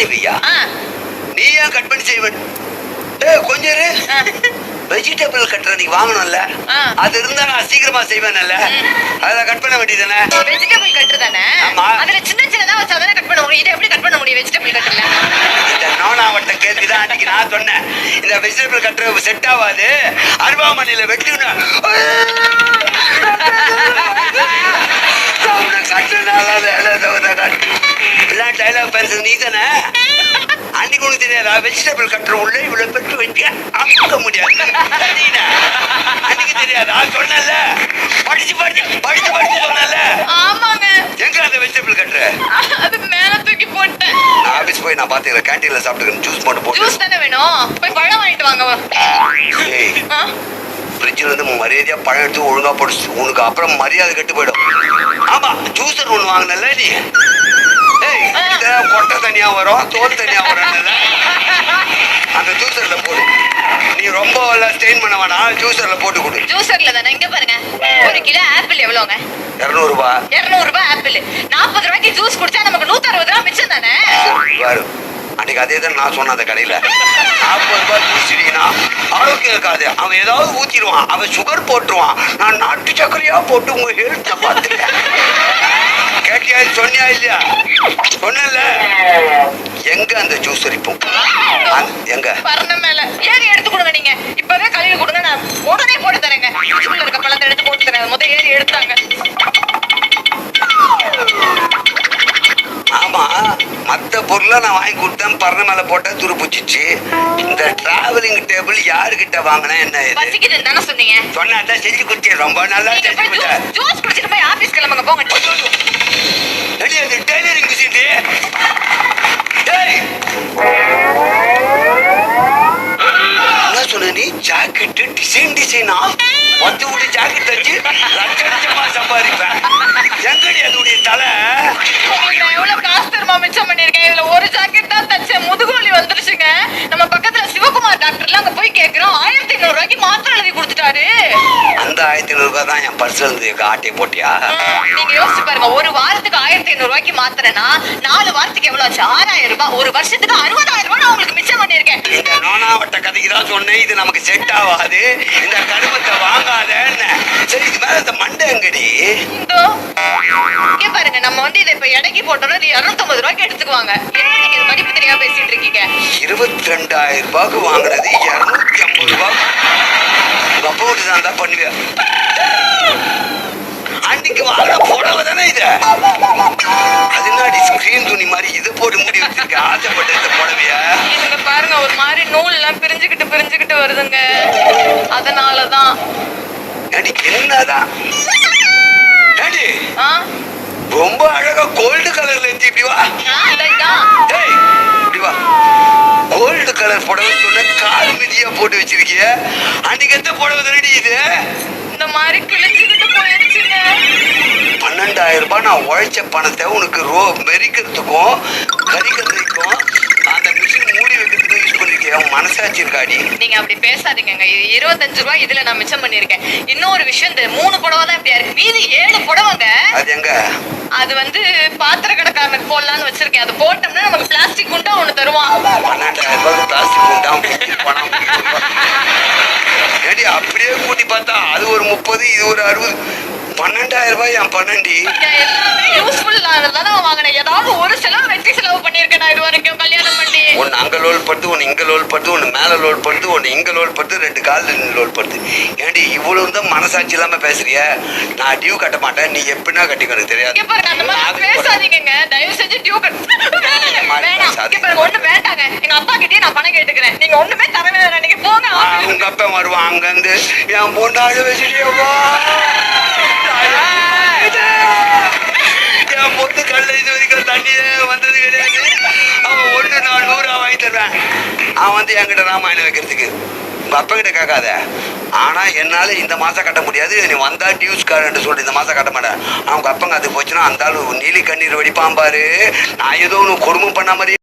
பண்ணி வையா ஆ, நீ ஏன் கட் பண்ணி செய்வன். ஏ கொஞ்சம். வெஜிடபிள் கட்டுற நீ வாங்கணும்ல. அது இருந்தா நான் சீக்கிரமா செய்வேன்ல. அதை கட் பண்ண வேண்டியதானே வெஜிடபிள் கட்டர் தானே? ஆமா. அதுல சின்ன சின்னதா வச்சா தானே கட் பண்ண முடியும் இதை எப்படி கட் பண்ண முடியும் வெஜிடபிள் கட்டர்ல இந்த நோனாவட்ட கேள்விதான் அன்னைக்கு நான் சொன்னேன். இந்த வெஜிடபிள் கட்டுற செட் ஆகாது அருவாமனையில வெட்டுனா டைலாக் பேசுறது நீ தானே அன்னைக்கு உனக்கு தெரியாதா? வெஜிடபிள் கட்டுற உள்ள இவ்வளவு பெற்று வச்சு அமுக்க முடியாது. அன்னைக்கு தெரியாதா? சொன்னல படிச்சு படிச்சு படிச்சு படிச்சு சொன்னல ஆமாங்க. எங்க அந்த வெஜிடபிள் கட்டுற அது மேல தூக்கி போட்டேன். நான் ஆபீஸ் போய் நான் பாத்துக்கிறேன். கேன்டீன்ல சாப்பிட்டுக்கிறேன். ஜூஸ் போட்டு போட்டு. ஜூஸ் தானே வேணும்? போய் பழம் வாங்கிட்டு வாங்க ஆ, ஃப்ரிட்ஜில் இருந்து மரியாதையா பழம் எடுத்து ஒழுங்கா போட்டு உனக்கு அப்புறம் மரியாதை கெட்டு போயிடும். ஆமா ஜூஸர் ஒன்று வாங்கினல நீ. இத கொட்டை தனியா வரும் தோல் தனியா வரும்ல அந்த ஜூஸர்ல போடு. நீ ரொம்ப ஸ்டெயின் பண்ண வேணாம் ஜூஸர்ல போட்டு கொடு. ஜூஸர்ல தானே? இங்க பாருங்க. ஒரு கிலோ ஆப்பிள் எவ்வளவுங்க இரநூறுபா. இருநூறு ரூபாய் ஆப்பிள். நாற்பது ரூபாய்க்கு ஜூஸ் குடிச்சா நமக்கு நூத்தி அறுபது ரூபாய் மிச்சம் தானே? அன்னைக்கு அதே தான் நான் சொன்னேன் அந்த கடையில. நாற்பது ரூபாய் ஜூஸ்னா ஆரோக்கியம் இருக்காது. அவன் ஏதாவது ஊத்திடுவான். அவன் சுகர் போட்டுருவான். நான் நாட்டு சர்க்கரையா போட்டு உங்க ஹெல்த்தை பார்த்துட்டேன் கேட்டியா சொன்னியா இல்லையா? சொன்னல எங்க அந்த ஜூஸ் அரிப்பும்? எங்க? பரண மேல. ஏறி எடுத்து கொடுங்க நீங்க. இப்பவே கழுவி கொடுங்க. நான் உடனே போட்டு தரேங்க. ஃப்ரிட்ஜ்ல இருக்க பழத்தை எடுத்து போட்டு தரேன். முத ஏறி எடுத்தாங்க. ஆமா. மத்த பொருளை நான் வாங்கி கொடுத்தேன். பறந்த மேல போட்டேன் துரு புச்சிச்சு இந்த டிராவலிங் டேபிள் யாருக்கிட்ட வாங்கினேன் என்ன இது? தானே சொன்னா அதான் செஞ்சு கொடுத்தேன் ரொம்ப நல்லா செஞ்சு ஜூஸ் ஜூஸ் குடிச்சிட்டு போய் ஆபீஸ் கிளம்புங்க. போங்க. சொன்ன நீ ஜாக்கெட் டிசைன் டிசைனா? ஒத்து விட்டு ஜாக்கெட் தச்சு லட்ச லட்சமா சம்பாதிப்பேன். எங்கடி அதோடைய தலை? நான் எவ்வளவு காசு தெரியுமா மிச்சம் பண்ணிருக்கேன் இதுல ஒரு ஜாக்கெட் தான் தச்சேன். முதுகுவலி வந்துருச்சுங்க. நம்ம பக்கத்துல சிவகுமார் டாக்டர்ல அங்க போய் கேக்குறோம். ஆயிரத்தி ஐநூறு ரூபாய்க்கு மாத்திரை எழுதி கொடுத்துட்டாரு. அந்த ஆயிரத்தி ஐநூறு ரூபாய் தான் என் பர்ஸ்ல இருந்து ஆட்டையை போட்டியா? நீங்க யோசிச்சு பாருங்க. ஒரு வாரத்துக்கு ஆயிரத்தி ஐநூறு ரூபாய்க்கு மாத்திரைனா நாலு வாரத்துக்கு எவ்வளவு ஆச்சு? ஆறாயிரம் ரூபாய். ஒரு வருஷத்துக்கு அறுபதாயிரம் ரூபாய் நான் உங்களுக்கு மிச்சம் பண்ணிருக்கேன் இந்த கதைக்கு தான் சொன்னேன் இது நமக்கு செட் ஆகாது. இந்த கருமத்தை வாங்காதன்னு. சரி இது மேல இந்த மண்டை எங்கடி? பாருங்க நம்ம வந்து இதை இப்ப எடைக்கு போட்டோம்னா இது இருநூத்தம்பது ரூபாய்க்கு எடுத்துக்குவாங்க. என்ன நீங்க இது மதிப்பு தெரியாம பேசிட்டு இருக்கீங்க? இருபத்தி ரெண்டாயிரம் ரூபாய்க்கு வாங்கினது இருநூத்தி ஐம்பது ரூபாய் அப்பா வீட்டு தான் தான் பண்ணுவேன். அன்னைக்கு வாங்கின புடவை தானே இது? அதனாடி ஸ்கிரீன் துணி மாதிரி இது போட்டு முடி வச்சிருக்க ஆசைப்பட்ட இந்த புடவைய இதுங்க பாருங்க ஒரு மாதிரி நூல் எல்லாம் பிரிஞ்சுக்கிட்டு பிரிஞ்சுக்கிட்டு வருதுங்க. அதனாலதான். என்னதான் ரொம்ப அழகா கோல்டு கலர்ல இருந்து இப்படி வா. இப்படி வா. கோல்டு கலர் புடவை சொன்ன கால் மிதியா போட்டு வச்சிருக்கிய? அன்னைக்கு எந்த புடவை தானடி இது? இந்த மாதிரி கிழிஞ்சுக்கிட்டு போயிருச்சுங்க. பன்னெண்டாயிரம் ரூபாய் நான் உழைச்ச பணத்தை உனக்கு ரோ மெரிக்கிறதுக்கும் கறிக்கிறதுக்கும் அந்த மிஷின் உன் மனசாட்சி இருக்காடி நீங்க அப்படி பேசாதீங்கங்க. இது இருபத்தஞ்சு ரூபாய் இதுல நான் மிச்சம் பண்ணிருக்கேன் இன்னொரு விஷயம் இந்த மூணு புடவை தான் இப்படியா இருக்கு. மீதி ஏழு புடவைங்க அது எங்க? அது வந்து பாத்திர கடைக்காரனுக்கு போடலாம்னு வச்சிருக்கேன். அது போட்டோம்னா நமக்கு பிளாஸ்டிக் குண்டா ஒண்ணு தருவான். பிளாஸ்டிக் பணம் ஏடி அப்படியே கூட்டி பார்த்தா அது ஒரு முப்பது இது ஒரு அறுபது. பன்னெண்டாயிரம் ரூபாய் என் பன்னெண்டி எல்லாமே யூஸ்ஃபுல் தானே வாங்கினேன். ஏதாவது ஒரு செலவு வெட்டி செலவு பண்ணிருக்கேன் நான் இது வரைக்கும். கல்யாணம் பண்ணி. லோல் படுத்து ஒன்னு இங்க லோல் படுத்து ஒன்னு மேல லோல் படுத்து ஒன்னு இங்க லோல் படுத்து ரெண்டு கால்ல லோல் படுத்து. ஏண்டி இவ்வளவு தான் மனசாட்சி இல்லாம பேசுறிய? நான் டியூ கட்ட மாட்டேன். நீ எப்படின்னா கட்டிக்கணும் தெரியாது. பேசாதீங்கங்க. தயவு செஞ்சு டியூ ஒண்ணு வேண்டாங்க. எங்க அப்பா கிட்டயே நான் பணம் கேட்டுக்கிறேன். நீங்க ஒண்ணுமே தர வேணாம். போங்க உங்க அப்பா வருவான் அங்கிருந்து. என் வச்சுட்டியப்பா என் பொண்ணு கல்ல இது வரைக்கும் தண்ணி வந்தது கிடையாது. ஒன்று சொல்லிடுறேன் அவன் வந்து என்கிட்ட ராமாயணம் வைக்கிறதுக்கு. உங்க அப்பா கிட்ட கேட்காத. ஆனா என்னால இந்த மாசம் கட்ட முடியாது. நீ வந்தா டியூஸ் கார்டுன்னு சொல்லி இந்த மாசம் கட்ட மாட்டேன். அவங்க அப்பங்க அது போச்சுன்னா அந்த ஆள் நீலி கண்ணீர் வடிப்பான் பாரு. நான் ஏதோ ஒன்று கொடுமை பண்ண மாதிரி